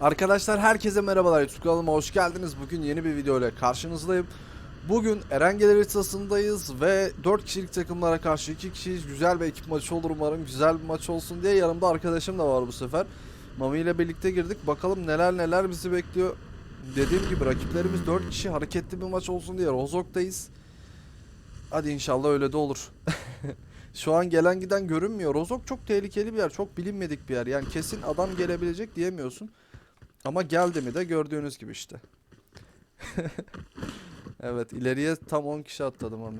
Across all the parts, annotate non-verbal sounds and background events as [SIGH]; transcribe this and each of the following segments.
Arkadaşlar herkese merhabalar YouTube kanalıma hoş geldiniz. Bugün yeni bir video ile karşınızdayım. Bugün Erengel haritasındayız ve 4 kişilik takımlara karşı 2 kişiyiz. Güzel bir ekip maçı olur umarım. Güzel bir maç olsun diye yanımda arkadaşım da var bu sefer. Mami ile birlikte girdik. Bakalım neler neler bizi bekliyor. Dediğim gibi rakiplerimiz 4 kişi hareketli bir maç olsun diye Rozok'tayız. Hadi inşallah öyle de olur. [LAUGHS] Şu an gelen giden görünmüyor. Rozok çok tehlikeli bir yer. Çok bilinmedik bir yer. Yani kesin adam gelebilecek diyemiyorsun. Ama geldi mi de gördüğünüz gibi işte. [LAUGHS] evet ileriye tam 10 kişi atladım abi.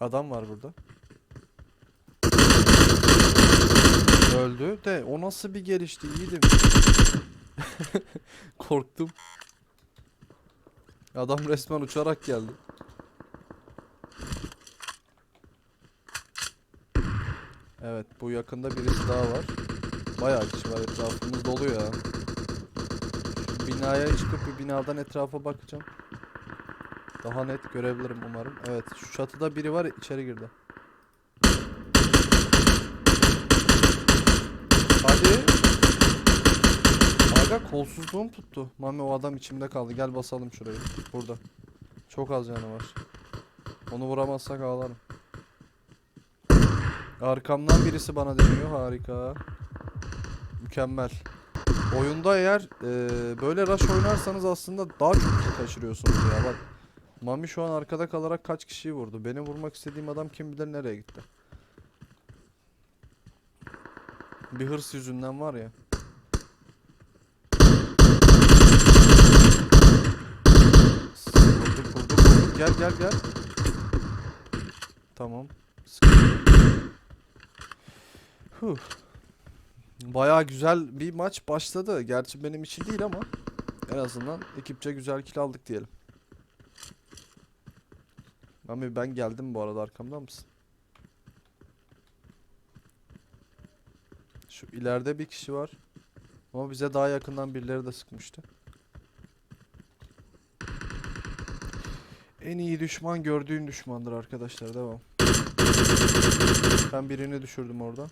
Adam var burada. Öldü de o nasıl bir gelişti iyiydim. [LAUGHS] Korktum. Adam resmen uçarak geldi. Evet bu yakında birisi daha var. Bayağı kişi var etrafımız dolu ya. Binaya çıkıp bir binadan etrafa bakacağım. Daha net görebilirim umarım. Evet şu çatıda biri var içeri girdi. Hadi. Aga kolsuzluğum tuttu. Mami o adam içimde kaldı. Gel basalım şurayı. Burada. Çok az canı var. Onu vuramazsak ağlarım. Arkamdan birisi bana deniyor. Harika. Mükemmel. Oyunda eğer e, böyle rush oynarsanız aslında daha çok kill kaçırıyorsunuz ya. Bak Mami şu an arkada kalarak kaç kişiyi vurdu. Benim vurmak istediğim adam kim bilir nereye gitti. Bir hırs yüzünden var ya. Vurduk vurduk vurduk. Gel gel gel. Tamam. Sıkıntı. Huh. Bayağı güzel bir maç başladı. Gerçi benim için değil ama en azından ekipçe güzel kill aldık diyelim. Mami ben geldim bu arada arkamda mısın? Şu ileride bir kişi var. Ama bize daha yakından birileri de sıkmıştı. En iyi düşman gördüğün düşmandır arkadaşlar. Devam. Ben birini düşürdüm orada.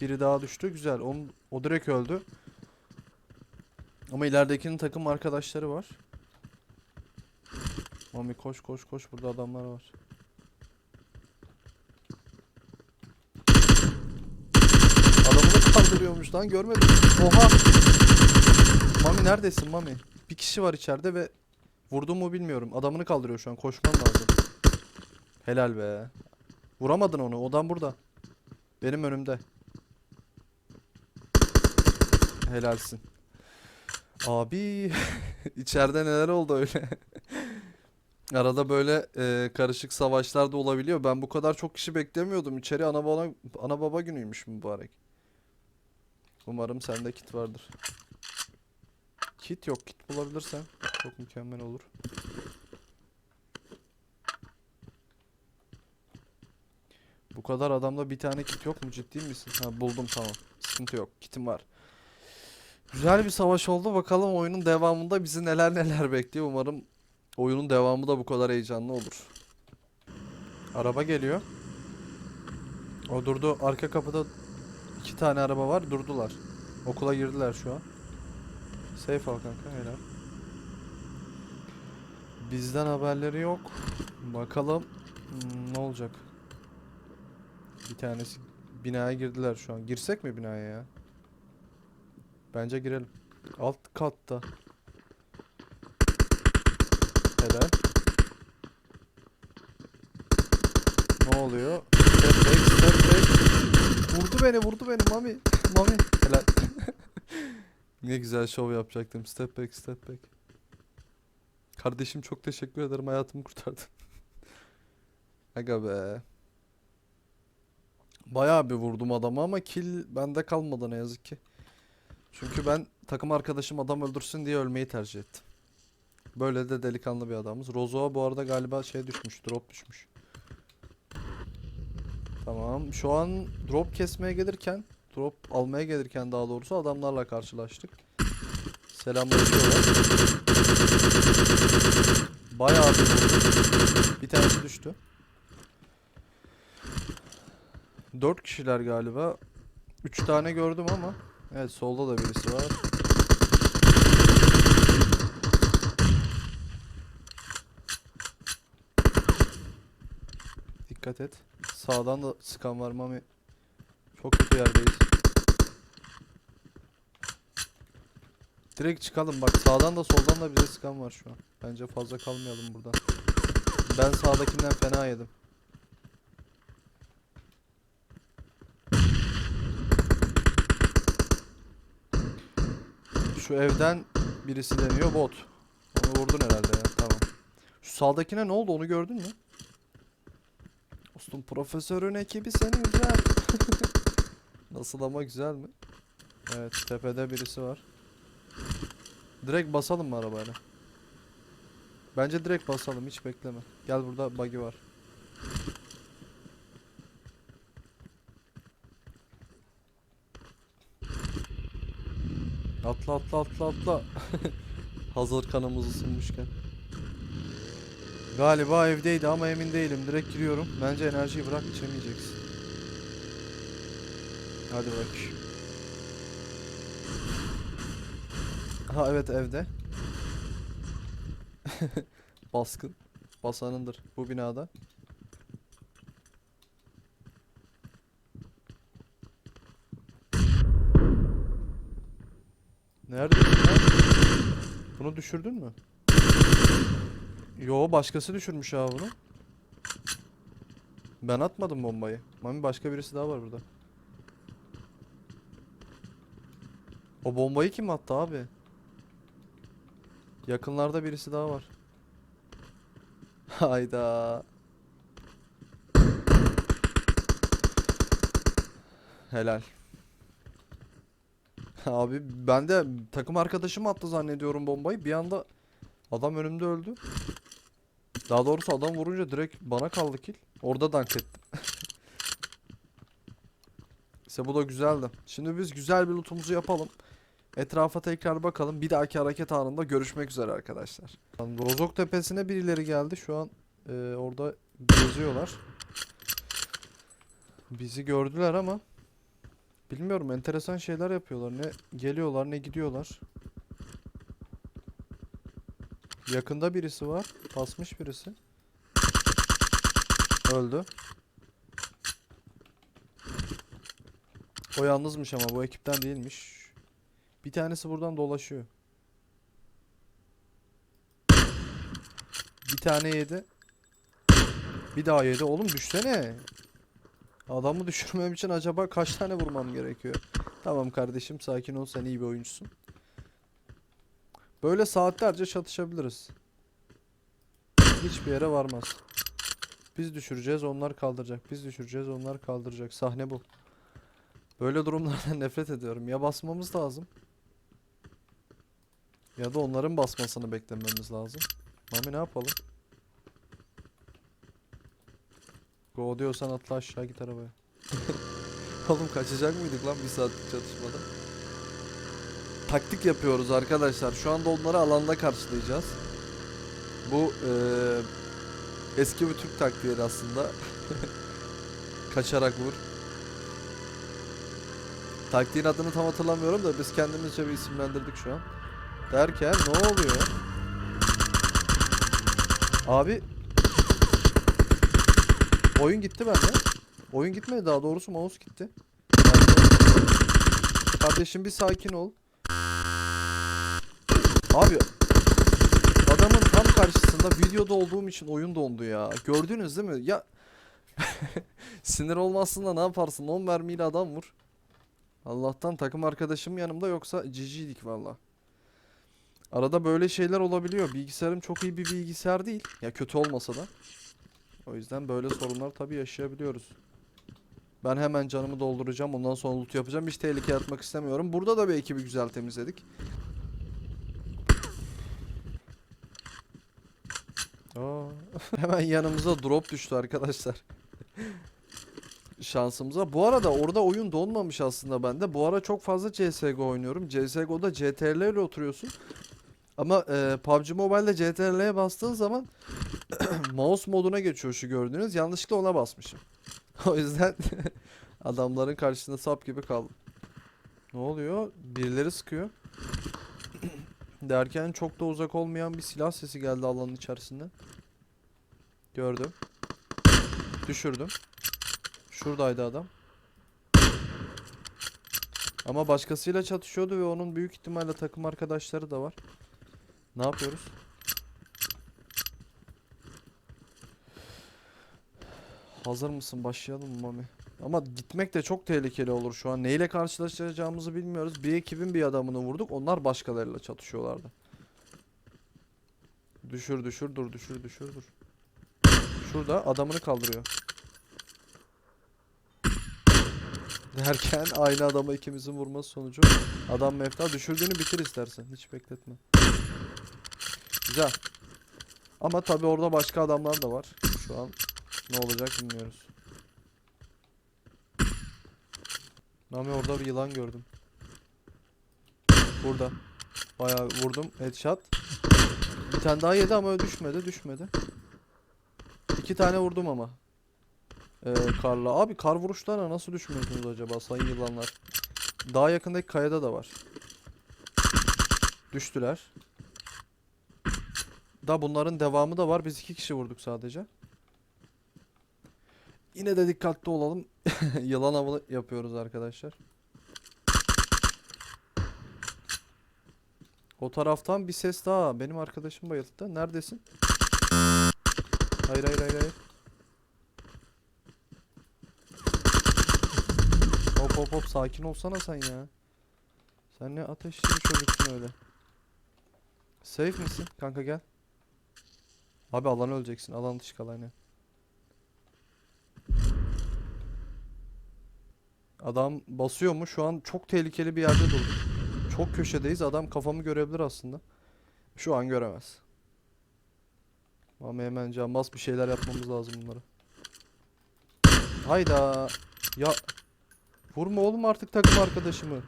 Biri daha düştü. Güzel. Onun, o direkt öldü. Ama ileridekinin takım arkadaşları var. Mami koş koş koş. Burada adamlar var. Adamını kaldırıyormuş lan görmedim. Oha. Mami neredesin Mami? Bir kişi var içeride ve vurdum mu bilmiyorum. Adamını kaldırıyor şu an. Koşman lazım. Helal be. Vuramadın onu. Odan burada. Benim önümde. Helalsin. Abi [LAUGHS] içeride neler oldu öyle? [LAUGHS] Arada böyle e, karışık savaşlar da olabiliyor. Ben bu kadar çok kişi beklemiyordum. İçeri ana baba ana baba günüymüş mübarek. Umarım sende kit vardır. Kit yok. Kit bulabilirsen çok mükemmel olur. Bu kadar adamda bir tane kit yok mu? Ciddi misin? Ha buldum tamam. Sıkıntı yok. Kitim var. Güzel bir savaş oldu. Bakalım oyunun devamında bizi neler neler bekliyor. Umarım oyunun devamı da bu kadar heyecanlı olur. Araba geliyor. O durdu. Arka kapıda iki tane araba var. Durdular. Okula girdiler şu an. Safe al kanka helal. Bizden haberleri yok. Bakalım hmm, ne olacak. Bir tanesi binaya girdiler şu an. Girsek mi binaya ya? Bence girelim. Alt katta. Helal. Ne oluyor? Step back, step back. Vurdu beni, vurdu beni Mami. Mami. Helal. [LAUGHS] ne güzel şov yapacaktım. Step back, step back. Kardeşim çok teşekkür ederim. Hayatımı kurtardın. [LAUGHS] Aga be. Bayağı bir vurdum adamı ama kill bende kalmadı ne yazık ki. Çünkü ben takım arkadaşım adam öldürsün diye ölmeyi tercih ettim. Böyle de delikanlı bir adamız. Rozo'a bu arada galiba şey düşmüş, drop düşmüş. Tamam. Şu an drop kesmeye gelirken, drop almaya gelirken daha doğrusu adamlarla karşılaştık. Selamlaşıyorlar. Bayağı bir. Bir tanesi düştü. Dört kişiler galiba. Üç tane gördüm ama. Evet solda da birisi var. Dikkat et. Sağdan da sıkan var Mami. Çok kötü yerdeyiz. Direkt çıkalım bak sağdan da soldan da bize sıkan var şu an. Bence fazla kalmayalım burada. Ben sağdakinden fena yedim. Şu evden birisi deniyor bot. Onu vurdun herhalde ya tamam. Şu sağdakine ne oldu onu gördün mü? Dostum profesörün ekibi seni güzel. [LAUGHS] Nasıl ama güzel mi? Evet tepede birisi var. Direkt basalım mı arabayla? Bence direkt basalım hiç bekleme. Gel burada buggy var. Atla atla atla atla. [LAUGHS] Hazır kanımız ısınmışken. Galiba evdeydi ama emin değilim. Direkt giriyorum. Bence enerjiyi bırak içemeyeceksin. Hadi bak. Ha evet evde. [LAUGHS] Baskın. Basanındır bu binada. Nerede? Bunu düşürdün mü? Yo başkası düşürmüş abi bunu. Ben atmadım bombayı. Mami başka birisi daha var burada. O bombayı kim attı abi? Yakınlarda birisi daha var. [LAUGHS] Hayda. Helal. [LAUGHS] Abi ben de takım arkadaşım attı zannediyorum bombayı. Bir anda adam önümde öldü. Daha doğrusu adam vurunca direkt bana kaldı kill. Orada dank ettim. [LAUGHS] İşte bu da güzeldi. Şimdi biz güzel bir lootumuzu yapalım. Etrafa tekrar bakalım. Bir dahaki hareket anında görüşmek üzere arkadaşlar. Rozok tepesine birileri geldi. Şu an e, orada geziyorlar. Bizi gördüler ama bilmiyorum enteresan şeyler yapıyorlar. Ne geliyorlar ne gidiyorlar. Yakında birisi var. Basmış birisi. Öldü. O yalnızmış ama bu ekipten değilmiş. Bir tanesi buradan dolaşıyor. Bir tane yedi. Bir daha yedi. Oğlum düşsene. Adamı düşürmem için acaba kaç tane vurmam gerekiyor? Tamam kardeşim sakin ol sen iyi bir oyuncusun. Böyle saatlerce çatışabiliriz. Hiçbir yere varmaz. Biz düşüreceğiz onlar kaldıracak. Biz düşüreceğiz onlar kaldıracak. Sahne bu. Böyle durumlardan [LAUGHS] nefret ediyorum. Ya basmamız lazım. Ya da onların basmasını beklememiz lazım. Mami ne yapalım? Go diyorsan atla aşağı git arabaya. [LAUGHS] Oğlum kaçacak mıydık lan bir saatlik çatışmada? Taktik yapıyoruz arkadaşlar. Şu anda onları alanda karşılayacağız. Bu eee, eski bir Türk taktiği aslında. [LAUGHS] Kaçarak vur. Taktiğin adını tam hatırlamıyorum da biz kendimizce bir isimlendirdik şu an. Derken ne oluyor? Abi Oyun gitti bende. Oyun gitmedi daha doğrusu mouse gitti. Kardeşim bir sakin ol. Abi adamın tam karşısında videoda olduğum için oyun dondu ya. Gördünüz değil mi? Ya [LAUGHS] sinir olmazsın da ne yaparsın? 10 mermiyle adam vur. Allah'tan takım arkadaşım yanımda yoksa ciciydik valla. Arada böyle şeyler olabiliyor. Bilgisayarım çok iyi bir bilgisayar değil. Ya kötü olmasa da. O yüzden böyle sorunlar tabii yaşayabiliyoruz. Ben hemen canımı dolduracağım. Ondan sonra loot yapacağım. Hiç tehlikeye atmak istemiyorum. Burada da bir ekibi güzel temizledik. Aa, [LAUGHS] hemen yanımıza drop düştü arkadaşlar. [LAUGHS] Şansımıza. Bu arada orada oyun donmamış aslında bende. Bu ara çok fazla CSGO oynuyorum. CSGO'da CTRL ile oturuyorsun. Ama e, PUBG Mobile'de CTRL'ye bastığın zaman [LAUGHS] mouse moduna geçiyor şu gördüğünüz. Yanlışlıkla ona basmışım. [LAUGHS] O yüzden [LAUGHS] adamların karşısında sap gibi kaldım. Ne oluyor? Birileri sıkıyor. [CLEARS THROAT] Derken çok da uzak olmayan bir silah sesi geldi alanın içerisinden. Gördüm. Düşürdüm. Şuradaydı adam. Ama başkasıyla çatışıyordu ve onun büyük ihtimalle takım arkadaşları da var. Ne yapıyoruz? Hazır mısın? Başlayalım mı Mami? Ama gitmek de çok tehlikeli olur şu an. Neyle karşılaşacağımızı bilmiyoruz. Bir ekibin bir adamını vurduk. Onlar başkalarıyla çatışıyorlardı. Düşür düşür dur düşür düşür dur. Şurada adamını kaldırıyor. Derken aynı adama ikimizin vurması sonucu adam mefta düşürdüğünü bitir istersen. Hiç bekletme. Güzel. Ama tabi orada başka adamlar da var. Şu an ne olacak bilmiyoruz. Nami orada bir yılan gördüm. Burada. Bayağı vurdum. Headshot. Bir tane daha yedi ama düşmedi. Düşmedi. İki tane vurdum ama. Ee, karla. Abi kar vuruşlarına nasıl düşmüyorsunuz acaba sayın yılanlar? Daha yakındaki kayada da var. Düştüler. Da bunların devamı da var. Biz iki kişi vurduk sadece. Yine de dikkatli olalım. [LAUGHS] Yılan avı yapıyoruz arkadaşlar. O taraftan bir ses daha. Benim arkadaşım bayıldı. Neredesin? Hayır hayır hayır hayır. Hop hop hop sakin olsana sen ya. Sen ne ateşli bir çocuksun öyle. Safe misin? Kanka gel. Abi alan öleceksin. Alan dışı kal aynen. Adam basıyor mu? Şu an çok tehlikeli bir yerde durduk. Çok köşedeyiz. Adam kafamı görebilir aslında. Şu an göremez. Ama hemen cambaz bir şeyler yapmamız lazım bunlara. Hayda. Ya vurma oğlum artık takım arkadaşımı.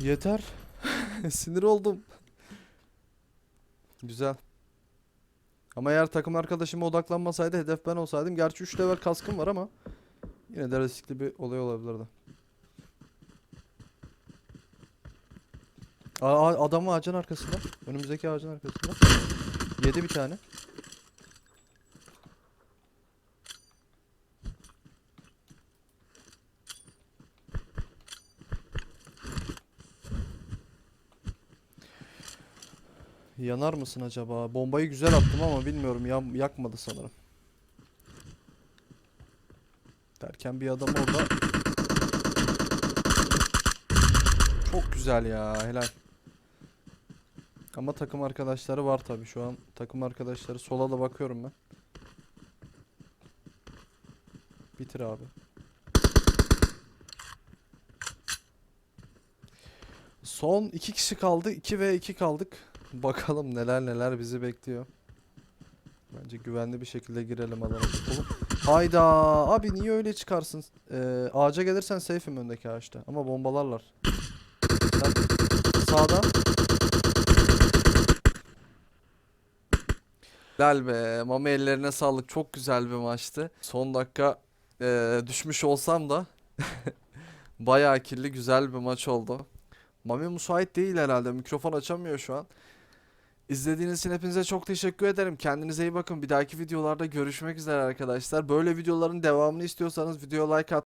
Yeter. [LAUGHS] Sinir oldum. Güzel. Ama eğer takım arkadaşıma odaklanmasaydı hedef ben olsaydım. Gerçi 3 level kaskım var ama yine de bir olay olabilirdi. Aa, adam ağacın arkasında. Önümüzdeki ağacın arkasında. Yedi bir tane. Yanar mısın acaba? Bombayı güzel attım ama bilmiyorum yakmadı sanırım. Derken bir adam orada. Çok güzel ya helal. Ama takım arkadaşları var tabi şu an. Takım arkadaşları sola da bakıyorum ben. Bitir abi. Son iki kişi kaldı. 2 ve 2 kaldık. Bakalım neler neler bizi bekliyor. Bence güvenli bir şekilde girelim alana. Oğlum, Hayda abi niye öyle çıkarsın? Ee, ağaca gelirsen safe'im öndeki ağaçta. Ama bombalarlar. Sen sağda. Helal be. Mami ellerine sağlık. Çok güzel bir maçtı. Son dakika eee, düşmüş olsam da [LAUGHS] bayağı kirli güzel bir maç oldu. Mami müsait değil herhalde. Mikrofon açamıyor şu an. İzlediğiniz için hepinize çok teşekkür ederim. Kendinize iyi bakın. Bir dahaki videolarda görüşmek üzere arkadaşlar. Böyle videoların devamını istiyorsanız video like at